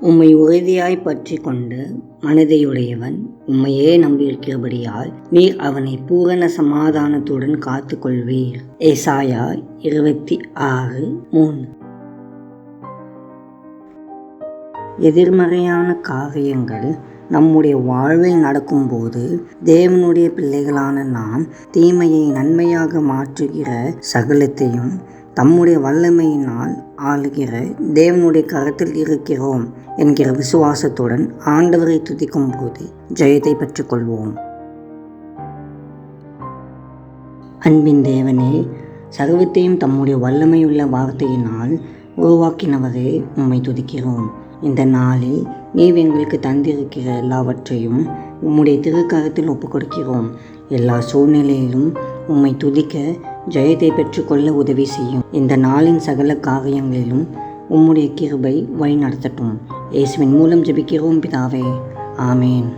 உம்மை உறுதியாய் பற்றி கொண்டு மனதையுடையவன் உம்மையே நம்பியிருக்கிறபடியால் நீர் அவனை பூரண சமாதானத்துடன் காத்து கொள்வீர் ஏசாயா இருபத்தி ஆறு மூணு எதிர்மறையான காரியங்கள் நம்முடைய வாழ்வில் நடக்கும்போது தேவனுடைய பிள்ளைகளான நாம் தீமையை நன்மையாக மாற்றுகிற சகலத்தையும் தம்முடைய வல்லமையினால் ஆளுகிற தேவனுடைய கரத்தில் இருக்கிறோம் என்கிற விசுவாசத்துடன் ஆண்டவரை துதிக்கும் போது ஜெயத்தை பெற்றுக்கொள்வோம். அன்பின் தேவனே சர்வத்தையும் தம்முடைய வல்லமையுள்ள வார்த்தையினால் உருவாக்கினவரே உம்மை துதிக்கிறோம். இந்த நாளில் நீர் எங்களுக்கு தந்திருக்கிற எல்லாவற்றையும் உம்முடைய திருக்கரத்தில் ஒப்புக் கொடுக்கிறோம் எல்லா சூழ்நிலையிலும் உம்மை துதிக்க ஜெயத்தை பெற்றுக்கொள்ள உதவி செய்யும். இந்த நாளின் சகல காரியங்களிலும் உம்முடைய கிருபை வழி நடத்தட்டும் இயேசுவின் மூலம் ஜெபிக்கிறோம் பிதாவே. ஆமேன்.